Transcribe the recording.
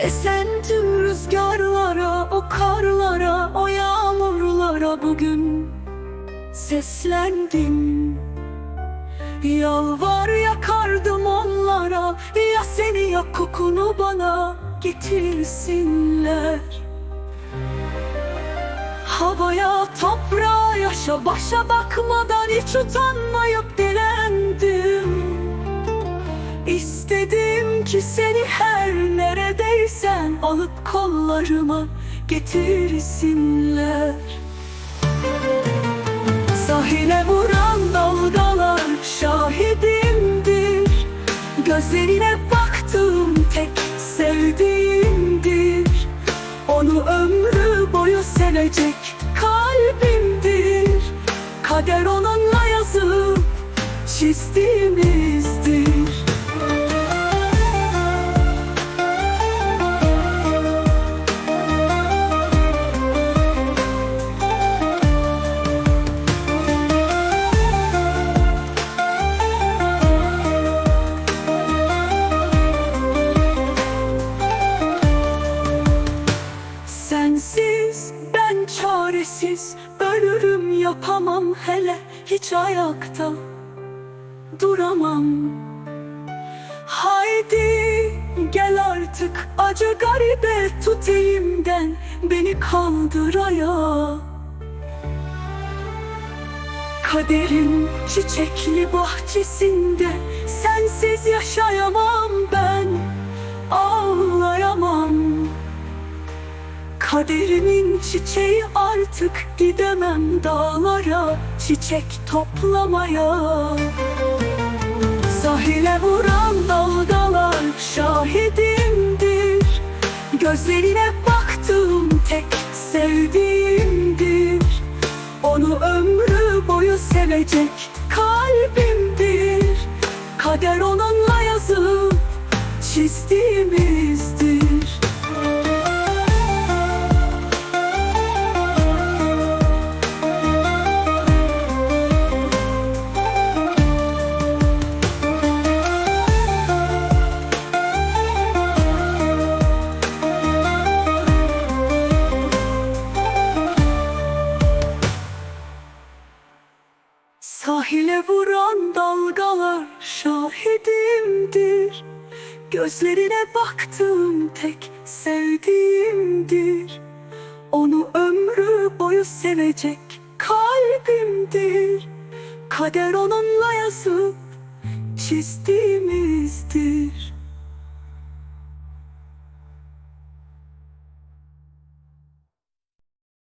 Esen tüm rüzgarlara, o karlara, o yağmurlara bugün seslendim Yalvar yakardım onlara, ya seni ya kokunu bana getirsinler. Havaya, toprağa, yaşa, başa bakmadan hiç utanmayıp ki seni her neredeysen alıp kollarıma getirsinler. Sahile vuran dalgalar şahidimdir. Gözlerine baktığım tek sevdiğimdir. Onu ömrü boyu sevecek kalbimdir. Kader onunla yazıp çizdiğimizdir yapamam hele hiç ayakta duramam. Haydi gel artık acı garibe tut elimden beni kaldır ayağa Kaderin çiçekli bahçesinde sensiz yaşayamam ben Kaderimin çiçeği artık gidemem dağlara çiçek toplamaya. Sahile vuran dalgalar şahidimdir. Gözlerine baktığım tek sevdiğimdir. Onu ömrü boyu sevecek kalbimdir. Kader onunla yazıp çizdiğimizdir Sahile vuran dalgalar şahidimdir. Gözlerine baktığım tek sevdiğimdir. Onu ömrü boyu sevecek kalbimdir. Kader onunla yazıp çizdiğimizdir